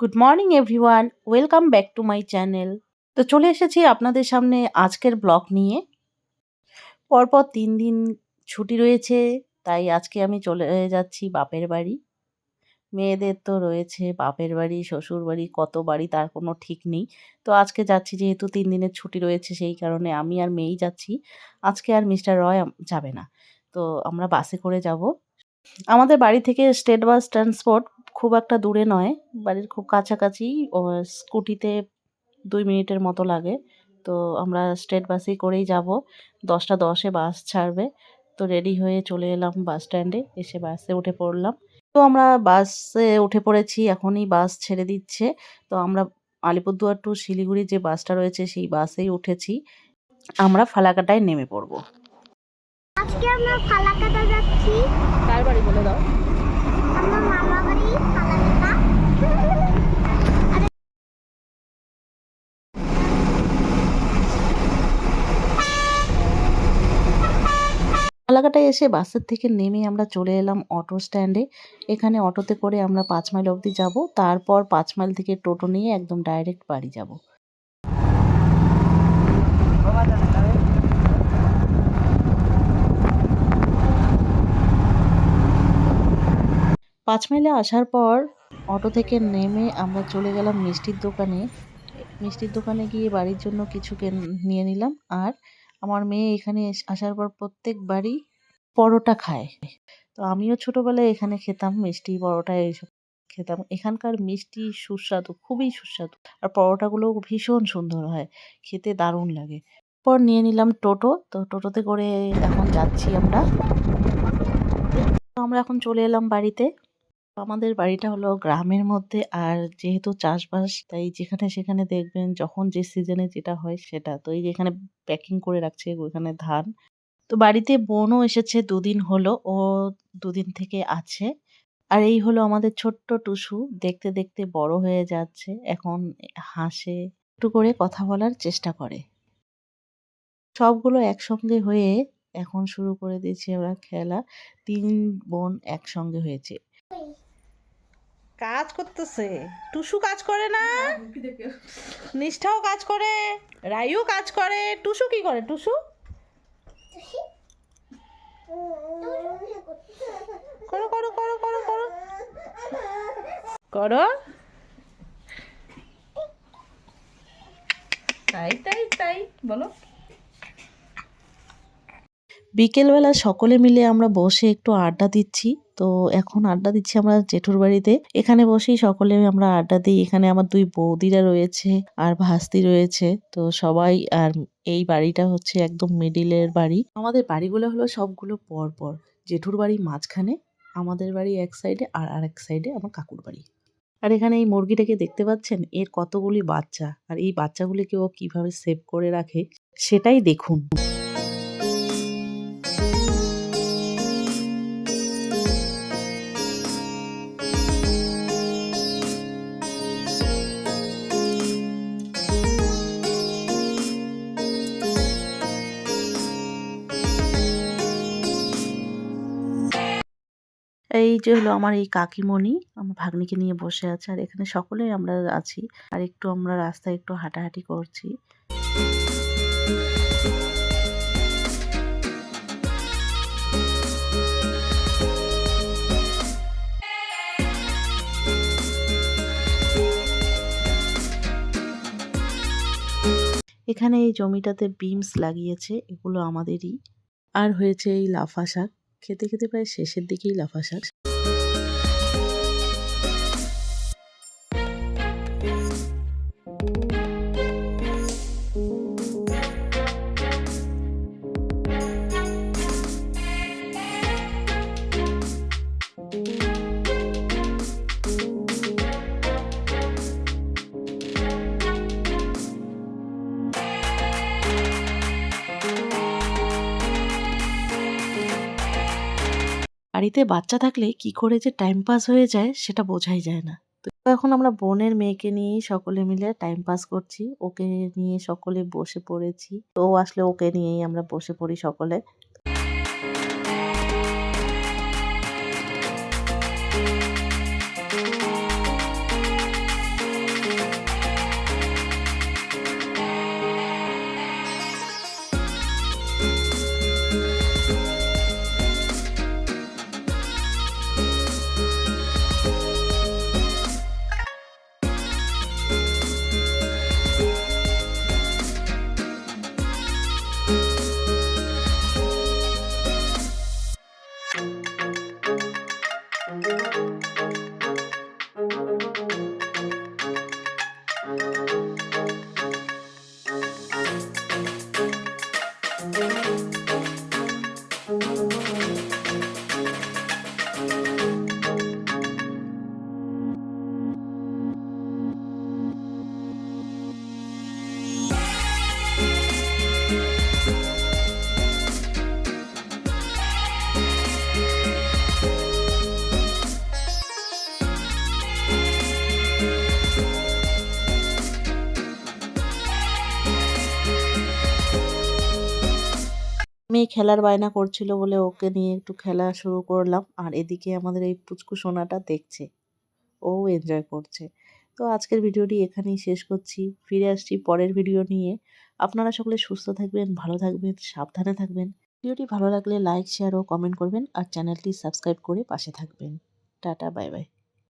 Good morning everyone welcome back to my channel তো চলে এসেছি আপনাদের সামনে আজকের ব্লগ নিয়ে। পরপর তিন দিন ছুটি রয়েছে, তাই আজকে আমি চলে যাচ্ছি বাপের বাড়ি। মেয়েদের তো রয়েছে, বাপের বাড়ি, শ্বশুর বাড়ি, কত বাড়ি তার কোনো ঠিক নেই। তো আজকে যাচ্ছি, যেহেতু তিন দিনের ছুটি রয়েছে, সেই কারণে আমি আর মেয়েই যাচ্ছি। আজকে আর মিস্টার রয় যাবে না। তো আমরা বাসে করে যাব। আমাদের বাড়ি থেকে স্টেট বাস ট্রান্সপোর্ট খুব একটা দূরে নয়। বাড়ির খুব কাছাকাছি ও স্কুটিতে দুই মিনিটের মতো লাগে। তো আমরা স্টেট বাসেই করেই যাব। দশটা দশে বাস ছাড়বে। তো রেডি হয়ে চলে এলাম বাস স্ট্যান্ডে। এসে বাসে উঠে পড়লাম। তো আমরা বাসে উঠে পড়েছি। এখনই বাস ছেড়ে দিচ্ছে। তো আমরা আলিপুরদুয়ার টু শিলিগুড়ি যে বাসটা রয়েছে সেই বাসেই উঠেছি। আমরা ফালাকাটায় নেমে পড়ব। আজকে আমরা ফালাকাটা যাচ্ছি। কার বাড়ি বলে দাও? ফালাকাটায় এসে বাসের থেকে নেমে আমরা চলে এলাম অটো স্ট্যান্ডে। এখানে অটোতে করে আমরা পাঁচ মাইল অবধি যাব। তারপর পাঁচ মাইল থেকে টোটো নিয়ে একদম ডাইরেক্ট বাড়ি যাব। পাঁচ মাইলে আসার পর অটো থেকে নেমে আমরা চলে গেলাম মিষ্টির দোকানে। মিষ্টির দোকানে গিয়ে বাড়ির জন্য কিছু নিয়ে নিলাম। আর আমার মেয়ে এখানে আসার পর প্রত্যেকবারই পরোটা খায়। তো আমিও ছোটোবেলায় এখানে খেতাম মিষ্টি পরোটা এইসব খেতাম। এখানকার মিষ্টি সুস্বাদু, খুবই সুস্বাদু। আর পরোটাগুলো ভীষণ সুন্দর হয়, খেতে দারুণ লাগে। পর নিয়ে নিলাম টোটো। তো টোটোতে করে এখন যাচ্ছি আমরা। তো আমরা এখন চলে এলাম বাড়িতে। আমাদের বাড়িটা হলো গ্রামের মধ্যে। আর যেহেতু চাষবাস, তাই যেখানে সেখানে দেখবেন যখন যে সিজনে যেটা হয় সেটা। তো এই যে এখানে প্যাকিং করে রাখছে ওখানে ধান। তো বাড়িতে বোনও এসেছে দুদিন হলো। ও দুদিন থেকে আছে। আর এই হলো আমাদের ছোট্ট টুসু। দেখতে দেখতে বড় হয়ে যাচ্ছে। এখন হাসে, একটু করে কথা বলার চেষ্টা করে। সবগুলো একসঙ্গে হয়ে এখন শুরু করে দিয়েছি ওরা খেলা। তিন বোন একসঙ্গে হয়েছে। কাজ করতেছে। টুসু কাজ করে না? নিষ্ঠাও কাজ করে রাইও কাজ করে। টুসু কি করে, টুসু? করো করো করো করো করো। করো। তাই তাই তাই, বলো। বিকেলবেলা সকলে মিলে আমরা বসে একটু আড্ডা দিচ্ছি। তো এখন আড্ডা দিচ্ছি আমরা জেঠুর বাড়িতে। এখানে বসেই সকলে আমরা আড্ডা দিই। এখানে আমার দুই বৌদিরা রয়েছে আর ভাস্তি রয়েছে। তো সবাই আর এই বাড়িটা হচ্ছে একদম মিডিলের বাড়ি। আমাদের বাড়িগুলো হলো সবগুলো পর পর জেঠুর বাড়ি মাঝখানে, আমাদের বাড়ি এক সাইডে আর আরেক সাইডে আমার কাকুর বাড়ি। আর এখানে এই মুরগিটাকে দেখতে পাচ্ছেন? এর কতগুলি বাচ্চা? আর এই বাচ্চাগুলিকে ও কীভাবে সেভ করে রাখে? সেটাই দেখুন। এই যে হলো আমার এই কাকিমণি, আমার ভাগ্নিকে নিয়ে বসে আছে আর এখানে সকলেই আমরা আছি আর একটু আমরা রাস্তায় একটু হাঁটাহাঁটি করছি। এখানে এই জমিটাতে বিমস লাগিয়েছে, এগুলো আমাদেরই। আর হয়েছে এই লাফা শাক। খেতে খেতে প্রায় শেষের দিকেই লাফা শাক। বাড়িতে বাচ্চা থাকলে কি করে যে টাইম পাস হয়ে যায় সেটা বোঝাই যায় না। তো এখন আমরা বোনের মেয়েকে নিয়েই সকলে মিলে টাইম পাস করছি। ওকে নিয়ে সকলে বসে পড়েছি। তো আসলে ওকে নিয়েই আমরা বসে পড়ি সকলে। মেয়ে খেলার বায়না করছিল বলে ওকে নিয়ে একটু খেলা শুরু করলাম। আর এদিকে আমাদের এই পুচকু সোনাটা দেখছে। ও এনজয় করছে। তো আজকের ভিডিওটি এখানেই শেষ করছি। ফিরে আসছি পরের ভিডিও নিয়ে। আপনারা সকলে সুস্থ থাকবেন, ভালো থাকবেন, সাবধানে থাকবেন। ভিডিওটি ভালো লাগলে লাইক শেয়ার ও কমেন্ট করবেন। আর চ্যানেলটি সাবস্ক্রাইব করে পাশে থাকবেন। Tata bye bye